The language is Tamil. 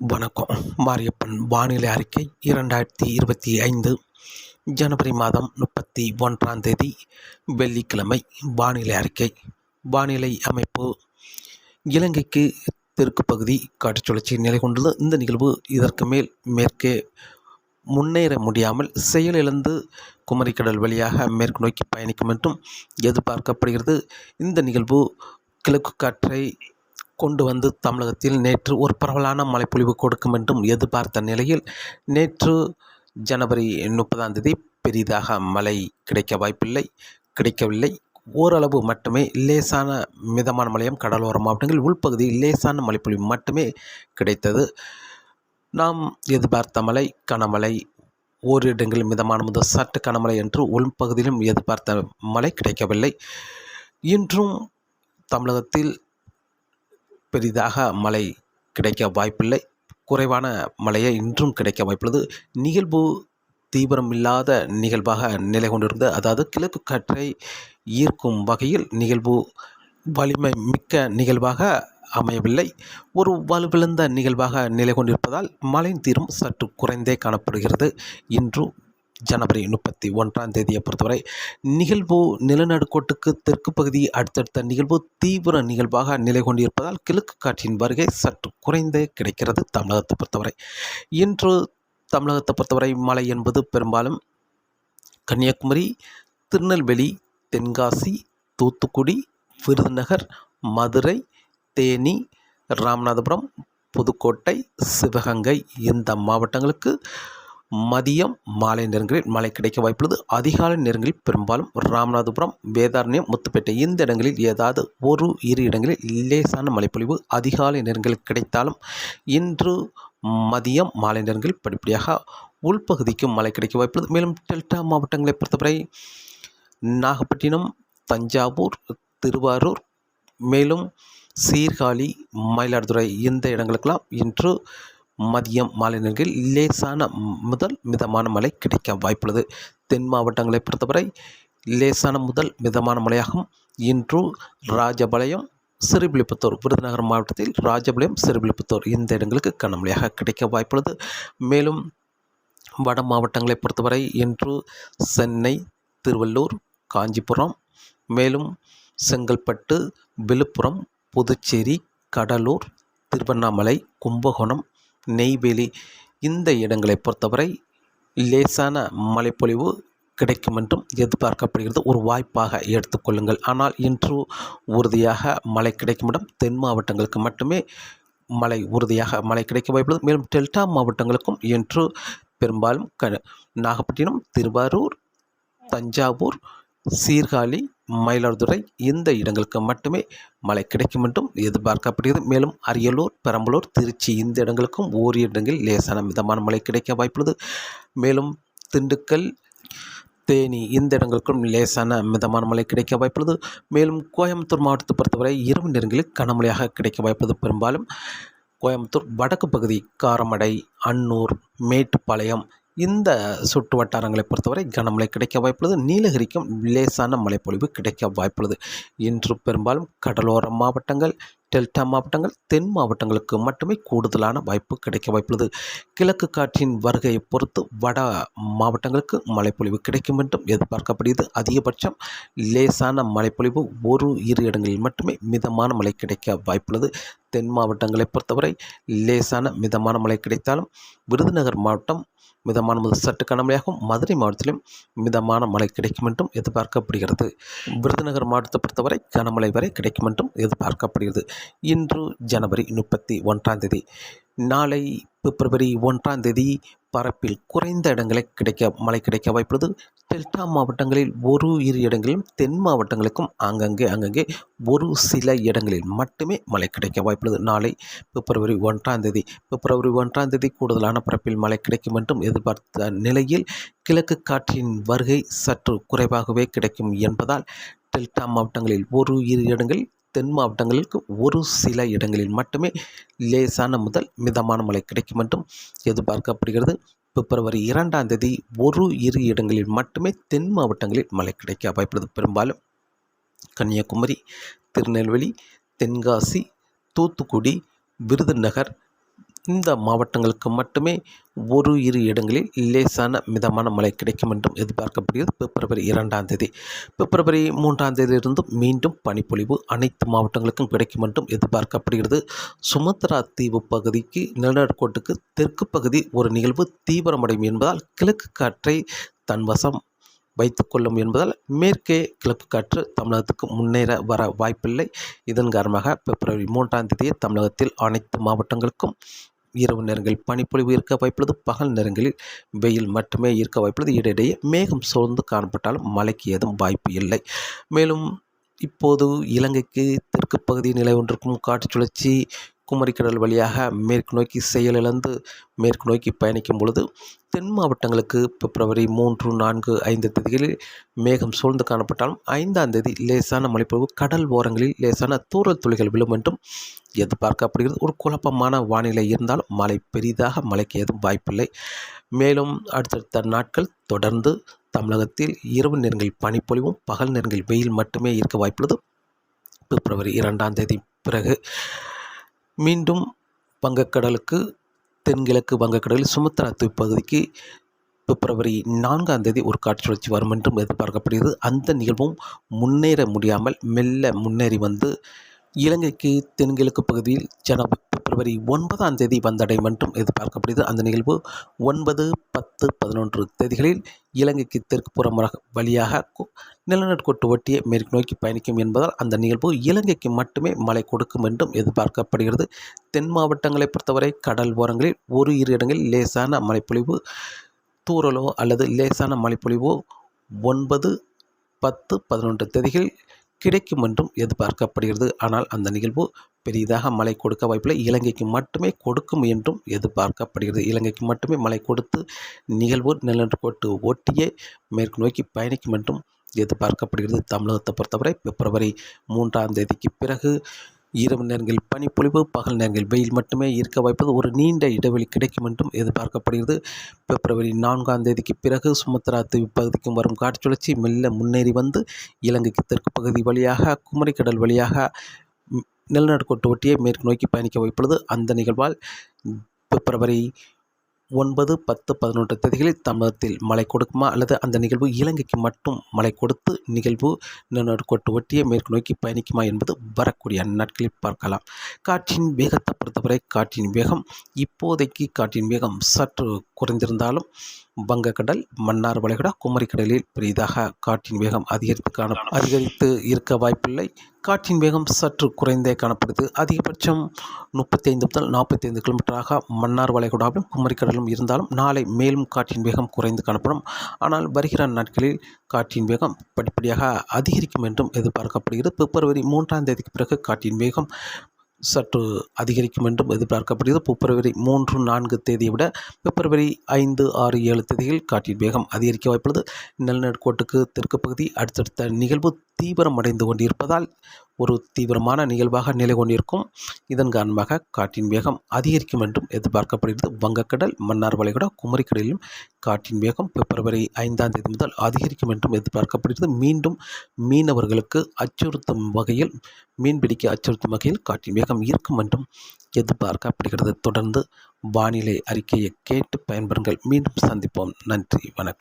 வணக்கம். மாரியப்பன் வானிலை அறிக்கை இரண்டாயிரத்தி இருபத்தி ஐந்து ஜனவரி மாதம் முப்பத்தி ஒன்றாம் தேதி வெள்ளிக்கிழமை. வானிலை அறிக்கை. வானிலை அமைப்பு. இலங்கைக்கு தெற்கு பகுதி காற்றுச் சுழற்சி நிலை கொண்டுள்ளது. இந்த நிகழ்வு இதற்கு மேல் மேற்கே முன்னேற முடியாமல் செயலிழந்து குமரிக்கடல் வழியாக மேற்கு நோக்கி பயணிக்கும் என்றும் எதிர்பார்க்கப்படுகிறது. இந்த நிகழ்வு கிழக்கு காற்றை கொண்டு வந்து தமிழகத்தில் நேற்று ஒரு பரவலான மழைப்பொழிவு கொடுக்கும் என்றும் எதிர்பார்த்த நிலையில் நேற்று ஜனவரி முப்பதாம் தேதி பெரிதாக மழை கிடைக்க வாய்ப்பில்லை கிடைக்கவில்லை. ஓரளவு மட்டுமே லேசான மிதமான மழையும் கடலோர மாவட்டங்கள் உள்பகுதியில் லேசான மழைப்பொழிவு மட்டுமே கிடைத்தது. நாம் எதிர்பார்த்த மழை கனமழை ஓரிரு இடங்களில் மிதமான முதல் சற்று கனமழை என்று உள்பகுதியிலும் எதிர்பார்த்த மழை கிடைக்கவில்லை. இன்றும் தமிழகத்தில் பெரிதாக மழை கிடைக்க வாய்ப்பில்லை. குறைவான மழையை இன்றும் கிடைக்க வாய்ப்புள்ளது. நிகழ்வு தீவிரம் இல்லாத நிகழ்வாக நிலை கொண்டிருந்தது. அதாவது கிழக்கு காற்றை ஈர்க்கும் வகையில் நிகழ்வு வலிமை மிக்க நிகழ்வாக அமையவில்லை. ஒரு வலுவிழந்த நிகழ்வாக நிலை கொண்டிருப்பதால் மழையின் தீரும் சற்று குறைந்தே காணப்படுகிறது. இன்று ஜனவரி முப்பத்தி ஒன்றாம் தேதியை பொறுத்தவரை நிகழ்வு நிலநடுக்கோட்டுக்கு தெற்கு பகுதி அடுத்தடுத்த நிகழ்வு தீவிர நிகழ்வாக நிலை கொண்டிருப்பதால் கிழக்கு காற்றின் வருகை சற்று குறைந்தே கிடைக்கிறது தமிழகத்தை பொறுத்தவரை. இன்று தமிழகத்தை பொறுத்தவரை மழை என்பது பெரும்பாலும் கன்னியாகுமரி திருநெல்வேலி தென்காசி தூத்துக்குடி விருதுநகர் மதுரை தேனி ராமநாதபுரம் புதுக்கோட்டை சிவகங்கை இந்த மாவட்டங்களுக்கு மதியம் மாலை நேரங்களில் மழை கிடைக்க வாய்ப்புள்ளது. அதிகாலை நேரங்களில் பெரும்பாலும் ராமநாதபுரம் வேதாரண்யம் முத்துப்பேட்டை இந்த இடங்களில் ஏதாவது ஒரு இரு இடங்களில் லேசான மழைப்பொழிவு அதிகாலை நேரங்களில் கிடைத்தாலும் இன்று மதியம் மாலை நேரங்களில் படிப்படியாக உள்பகுதிக்கும் மழை கிடைக்க வாய்ப்புள்ளது. மேலும் டெல்டா மாவட்டங்களை பொறுத்தவரை நாகப்பட்டினம் தஞ்சாவூர் திருவாரூர் மேலும் சீர்காழி மயிலாடுதுறை இந்த இடங்களுக்கெல்லாம் இன்று மதியம் மாலை நேரங்களில் லேசான முதல் மிதமான மழை கிடைக்க வாய்ப்புள்ளது. தென் மாவட்டங்களை பொறுத்தவரை லேசான முதல் மிதமான மழையாகும். இன்று ராஜபாளையம் சிறுபிலிப்புத்தூர் விருதுநகர் மாவட்டத்தில் ராஜபாளையம் சிறுவில்லிபுத்தூர் இந்த இடங்களுக்கு கனமழையாக கிடைக்க வாய்ப்புள்ளது. மேலும் வட மாவட்டங்களை பொறுத்தவரை இன்று சென்னை திருவள்ளூர் காஞ்சிபுரம் மேலும் செங்கல்பட்டு விழுப்புரம் புதுச்சேரி கடலூர் திருவண்ணாமலை கும்பகோணம் நெய்வேலி இந்த இடங்களை பொறுத்தவரை லேசான மழைப்பொழிவு கிடைக்கும் என்றும் எதிர்பார்க்கப்படுகிறது. ஒரு வாய்ப்பாக எடுத்துக்கொள்ளுங்கள் ஆனால் இன்று உறுதியாக மழை கிடைக்கும் இடம் தென் மாவட்டங்களுக்கு மட்டுமே மழை உறுதியாக மழை கிடைக்க வாய்ப்புள்ளது. மேலும் டெல்டா மாவட்டங்களுக்கும் இன்று பெரும்பாலும் க நாகப்பட்டினம் திருவாரூர் தஞ்சாவூர் சீர்காழி மயிலாடுதுறை இந்த இடங்களுக்கு மட்டுமே மழை கிடைக்கும் என்றும் எதிர்பார்க்கப்படுகிறது. மேலும் அரியலூர் பெரம்பலூர் திருச்சி இந்த இடங்களுக்கும் ஓரிரு இடங்களில் லேசான மிதமான மழை கிடைக்க வாய்ப்புள்ளது. மேலும் திண்டுக்கல் தேனி இந்த இடங்களுக்கும் லேசான மிதமான மழை கிடைக்க வாய்ப்புள்ளது. மேலும் கோயம்புத்தூர் மாவட்டத்தை பொறுத்தவரை இரவு நேரங்களில் கனமழையாக கிடைக்க வாய்ப்புள்ளது. பெரும்பாலும் கோயம்புத்தூர் வடக்கு பகுதி காரமடை அன்னூர் மேட்டுப்பாளையம் இந்த சுற்று வட்டாரங்களை பொறுத்தவரை கனமழை கிடைக்க வாய்ப்புள்ளது. நீலகிரிக்கும் லேசான மழைப்பொழிவு கிடைக்க வாய்ப்புள்ளது. இன்று பெரும்பாலும் கடலோர மாவட்டங்கள் டெல்டா மாவட்டங்கள் தென் மாவட்டங்களுக்கு மட்டுமே கூடுதலான வாய்ப்பு கிடைக்க வாய்ப்புள்ளது. கிழக்கு காற்றின் வருகையை பொறுத்து வட மாவட்டங்களுக்கு மழைப்பொழிவு கிடைக்கும் என்றும் எதிர்பார்க்கப்படுகிறது. அதிகபட்சம் லேசான மழைப்பொழிவு ஒரு இரு இடங்களில் மட்டுமே மிதமான மழை கிடைக்க வாய்ப்புள்ளது. தென் மாவட்டங்களை பொறுத்தவரை லேசான மிதமான மழை கிடைத்தாலும் விருதுநகர் மாவட்டம் மிதமான முதல் சற்று கனமழையாகவும் மதுரை மாவட்டத்திலும் மிதமான மழை கிடைக்கும் என்றும் எதிர்பார்க்கப்படுகிறது. விருதுநகர் மாவட்டத்தை பொறுத்தவரை கனமழை வரை கிடைக்கும் என்றும் எதிர்பார்க்கப்படுகிறது. இன்று ஜனவரி முப்பத்தி ஒன்றாம் தேதி. நாளை பிப்ரவரி ஒன்றாம் தேதி பரப்பில் குறைந்த இடங்களை கிடைக்க மழை கிடைக்க வாய்ப்புள்ளது. டெல்டா மாவட்டங்களில் ஒரு இரு இடங்களிலும் தென் மாவட்டங்களுக்கும் அங்கங்கே அங்கங்கே ஒரு சில இடங்களில் மட்டுமே மழை கிடைக்க வாய்ப்புள்ளது. நாளை பிப்ரவரி ஒன்றாம் தேதி பிப்ரவரி ஒன்றாம் தேதி கூடுதலான பரப்பில் மழை கிடைக்கும் என்றும் எதிர்பார்த்த நிலையில் கிழக்கு காற்றின் வருகை சற்று குறைவாகவே கிடைக்கும் என்பதால் டெல்டா மாவட்டங்களில் ஒரு இரு இடங்களில் தென் மாவட்டங்களுக்கு ஒரு சில இடங்களில் மட்டுமே லேசான முதல் மிதமான மழை கிடைக்கும் என்றும் எதிர்பார்க்கப்படுகிறது. பிப்ரவரி இரண்டாம் தேதி ஒரு இரு இடங்களில் மட்டுமே தென் மாவட்டங்களில் மழை கிடைக்க வாய்ப்புள்ளது. பெரும்பாலும் கன்னியாகுமரி திருநெல்வேலி தென்காசி தூத்துக்குடி விருதுநகர் இந்த மாவட்டங்களுக்கு மட்டுமே ஒரு இரு இடங்களில் லேசான மிதமான மழை கிடைக்கும் என்றும் எதிர்பார்க்கப்படுகிறது. பிப்ரவரி இரண்டாம் தேதி பிப்ரவரி மூன்றாம் தேதியிலிருந்து மீண்டும் பனிப்பொழிவு அனைத்து மாவட்டங்களுக்கும் கிடைக்கும் என்றும் எதிர்பார்க்கப்படுகிறது. சுமத்ரா தீவு பகுதிக்கு நிலநடுக்கோட்டுக்கு தெற்கு பகுதி ஒரு நிகழ்வு தீவிரமடையும் என்பதால் கிழக்கு காற்றை தன்வசம் வைத்துக்கொள்ளும் என்பதால் மேற்கே கிழக்கு காற்று தமிழகத்துக்கு முன்னேற வர வாய்ப்பில்லை. இதன் காரணமாக பிப்ரவரி மூன்றாம் தேதியே தமிழகத்தில் அனைத்து மாவட்டங்களுக்கும் இரவு நேரங்களில் பனிப்பொழிவு இருக்க வாய்ப்புள்ளது. பகல் நேரங்களில் வெயில் மட்டுமே இருக்க வாய்ப்புள்ளது. இடையிடையே மேகம் சூழ்ந்து காணப்பட்டாலும் மழைக்கு ஏதும் வாய்ப்பு இல்லை. மேலும் இப்போது இலங்கைக்கு தெற்கு பகுதி நிலை ஒன்றிருக்கும் காற்று சுழற்சி குமரிக்கடல் வழியாக மேற்கு நோக்கி செயலிழந்து மேற்கு நோக்கி பயணிக்கும் பொழுது தென் மாவட்டங்களுக்கு பிப்ரவரி மூன்று நான்கு ஐந்து தேதிகளில் மேகம் சூழ்ந்து காணப்பட்டாலும் ஐந்தாம் தேதி லேசான மழைப்பொழிவு கடல் ஓரங்களில் லேசான தூரல் துளிகள் விழும் என்றும் எதிர்பார்க்கப்படுகிறது. ஒரு குழப்பமான வானிலை இருந்தாலும் மழை பெரிதாக மழைக்கு ஏதும் வாய்ப்பில்லை. மேலும் அடுத்தடுத்த நாட்கள் தொடர்ந்து தமிழகத்தில் இரவு நேரங்களில் பனிப்பொழிவும் பகல் நேரங்களில் வெயில் மட்டுமே இருக்க வாய்ப்புள்ளது. பிப்ரவரி இரண்டாம் தேதி பிறகு மீண்டும் வங்கக்கடலுக்கு தென்கிழக்கு வங்கக்கடலில் சுமத்ரா தீவு பகுதிக்கு பிப்ரவரி நான்காம் தேதி ஒரு காற்று சுழற்சி வரும் என்றும் எதிர்பார்க்கப்படுகிறது. அந்த நிகழ்வும் முன்னேற முடியாமல் மெல்ல முன்னேறி வந்து இலங்கைக்கு தென்கிழக்கு பகுதியில் ஜன பிப்ரவரி ஒன்பதாம் தேதி வந்தடையும் என்றும் எதிர்பார்க்கப்படுகிறது. அந்த நிகழ்வு ஒன்பது பத்து பதினொன்று தேதிகளில் இலங்கைக்கு தெற்கு புறம் வழியாக நிலநடுக்கோட்டு ஒட்டிய மேற்கு நோக்கி பயணிக்கும் என்பதால் அந்த நிகழ்வு இலங்கைக்கு மட்டுமே மழை கொடுக்கும் என்றும் எதிர்பார்க்கப்படுகிறது. தென் மாவட்டங்களை பொறுத்தவரை கடல் ஓரங்களில் ஒரு இரு இடங்களில் லேசான மழைப்பொழிவு தூரலோ அல்லது லேசான மழைப்பொழிவோ ஒன்பது பத்து பதினொன்று தேதிகளில் கிடைக்கும் என்றும் எதிர்பார்க்கப்படுகிறது. ஆனால் அந்த நிகழ்வு பெரிதாக மழை கொடுக்க வாய்ப்பில்லை. இலங்கைக்கு மட்டுமே கொடுக்கும் என்றும் எதிர்பார்க்கப்படுகிறது. இலங்கைக்கு மட்டுமே மழை கொடுத்து நிகழ்வு நிலநடுக்கோட்டு ஒட்டியே மேற்கு நோக்கி பயணிக்கும் என்றும் எதிர்பார்க்கப்படுகிறது. தமிழகத்தை பொறுத்தவரை பிப்ரவரி மூன்றாம் தேதிக்கு பிறகு இரவு நேரங்களில் பனிப்பொழிவு பகல் நேரங்களில் வெயில் மட்டுமே இருக்க வாய்ப்பது ஒரு நீண்ட இடைவெளி கிடைக்கும் என்றும் எதிர்பார்க்கப்படுகிறது. பிப்ரவரி நான்காம் தேதிக்கு பிறகு சுமத்ரா தீவு பகுதிக்கும் வரும் காற்று சுழற்சி மெல்ல முன்னேறி வந்து இலங்கைக்கு தெற்கு பகுதி வழியாக குமரிக்கடல் வழியாக நிலநடுக்கோட்டு ஒட்டியே மேற்கு நோக்கி பயணிக்க வாய்ப்புள்ளது அந்த நிகழ்வால் பிப்ரவரி ஒன்பது பத்து பதினொன்று தேதிகளில் தமிழகத்தில் மழை கொடுக்குமா? அல்லது அந்த நிகழ்வு இலங்கைக்கு மட்டும் மழை கொடுத்து நிகழ்வு நிலநடுக்கோட்டு ஒட்டிய மேற்கு நோக்கி பயணிக்குமா என்பது வரக்கூடிய நாட்களில் பார்க்கலாம். காற்றின் வேகத்தை பொறுத்தவரை காற்றின் வேகம் இப்போதைக்கு காற்றின் வேகம் சற்று குறைந்திருந்தாலும் வங்கக்கடல் மன்னார் வளைகுடா குமரிக்கடலில் பெரிதாக காற்றின் வேகம் அதிகரித்து காண அதிகரித்து இருக்க வாய்ப்பில்லை. காற்றின் வேகம் சற்று குறைந்தே காணப்படுது. அதிகபட்சம் முப்பத்தைந்து முதல் நாற்பத்தைந்து கிலோமீட்டராக மன்னார் வளைகுடாவிலும் குமரிக்கடலும் இருந்தாலும் நாளை மேலும் காற்றின் வேகம் குறைந்து காணப்படும். ஆனால் வருகிற நாட்களில் காற்றின் வேகம் படிப்படியாக அதிகரிக்கும் என்றும் எதிர்பார்க்கப்படுகிறது. பிப்ரவரி மூன்றாம் தேதிக்கு பிறகு காற்றின் வேகம் சற்று அதிகரிக்கும் என்றும் எதிர்பார்க்கப்படுகிறது. பிப்ரவரி மூன்று நான்கு தேதியை விட பிப்ரவரி ஐந்து ஆறு ஏழு தேதியில் காற்றின் வேகம் அதிகரிக்க வாய்ப்புள்ளது. நிலநடுக்கோட்டுக்கு தெற்கு பகுதி அடுத்தடுத்த நிகழ்வு தீவிரமடைந்து கொண்டிருப்பதால் ஒரு தீவிரமான நிகழ்வாக நிலை கொண்டிருக்கும். இதன் காரணமாக காற்றின் வேகம் அதிகரிக்கும் என்றும் எதிர்பார்க்கப்படுகிறது. வங்கக்கடல் மன்னார் வளைகுடா குமரிக்கடலிலும் காற்றின் வேகம் பிப்ரவரி ஐந்தாம் தேதி முதல் அதிகரிக்கும் என்றும் எதிர்பார்க்கப்படுகிறது. மீண்டும் மீனவர்களுக்கு அச்சுறுத்தும் வகையில் மீன்பிடிக்க அச்சுறுத்தும் வகையில் காற்றின் வேகம் இருக்கும் என்றும் எதிர்பார்க்கப்படுகிறது. தொடர்ந்து வானிலை அறிக்கையை கேட்டு பயன்பெறுங்கள். மீண்டும் சந்திப்போம். நன்றி. வணக்கம்.